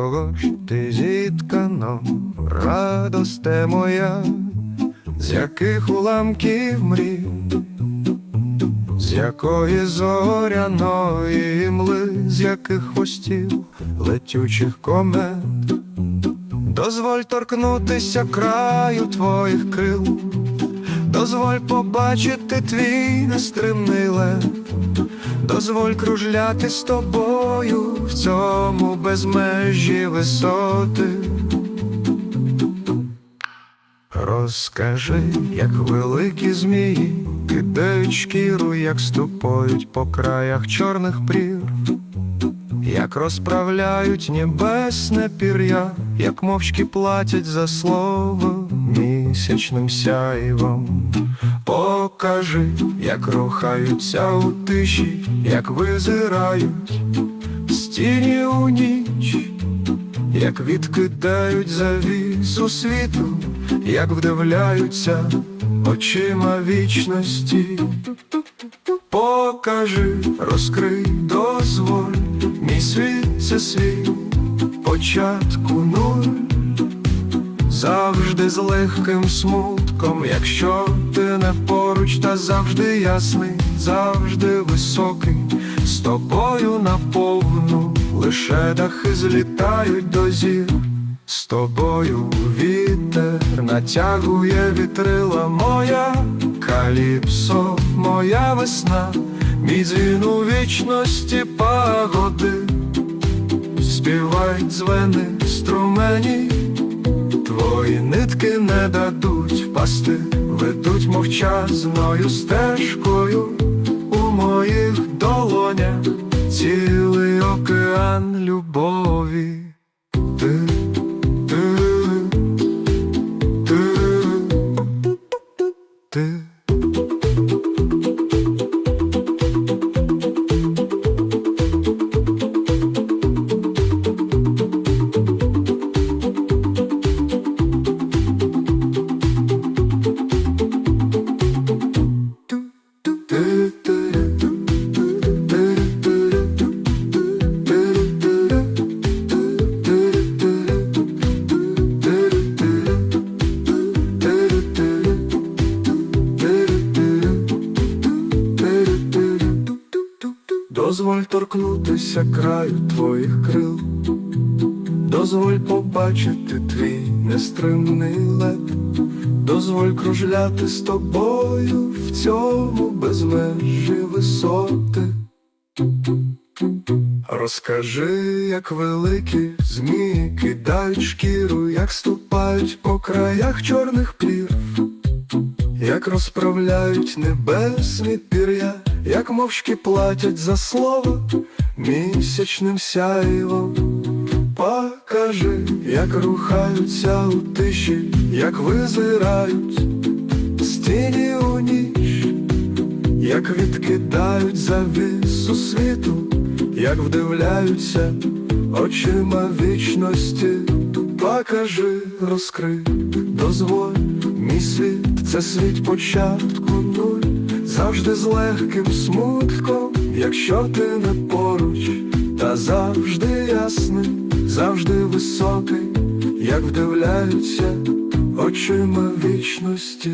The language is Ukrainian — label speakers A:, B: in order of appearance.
A: Кого ж ти зіткано, радосте моя, з яких уламків мрій, з якої зоряної мли, з яких хвостів летючих комет, дозволь торкнутися краю твоїх крил, дозволь побачити твій нестримний лед. Дозволь кружляти з тобою в цьому безмежі висоти. Розкажи, як великі змії кидають шкіру, як ступають по краях чорних прір, як розправляють небесне пір'я, як мовчки платять за слово місячним сяйвом. Покажи, як рухаються у тиші, як визирають з тіні у ніч, як відкидають завісу світу, як вдивляються очима вічності. Покажи, розкрий, дозволь, мій світ це світ, початку нуль. Завжди з легким смутком, якщо ти не поруч, та завжди ясний, завжди високий, з тобою наповну, лише дахи злітають до зір, з тобою вітер натягує вітрила моя, каліпсо, моя весна, мій дзвін у вічності пагоди, співають дзвени струмені. Твої нитки не дадуть впасти, ведуть мовчазною стежкою у моїх долонях цілий океан любові. Дозволь торкнутися краю твоїх крил, дозволь побачити твій нестримний лед, дозволь кружляти з тобою в цьому безмежі висоти. Розкажи, як великі змії кидають шкіру, як ступають по краях чорних плір, як розправляють небесні пір'я, як мовчки платять за слово місячним сяйвом. Покажи, як рухаються у тиші, як визирають з тіні у ніч, як відкидають завісу світу, як вдивляються очима вічності. Покажи, розкрий, дозволь, мій світ, це світ початку нуль, завжди з легким смутком, якщо ти не поруч, та завжди ясний, завжди високий, як вдивляються очима вічності.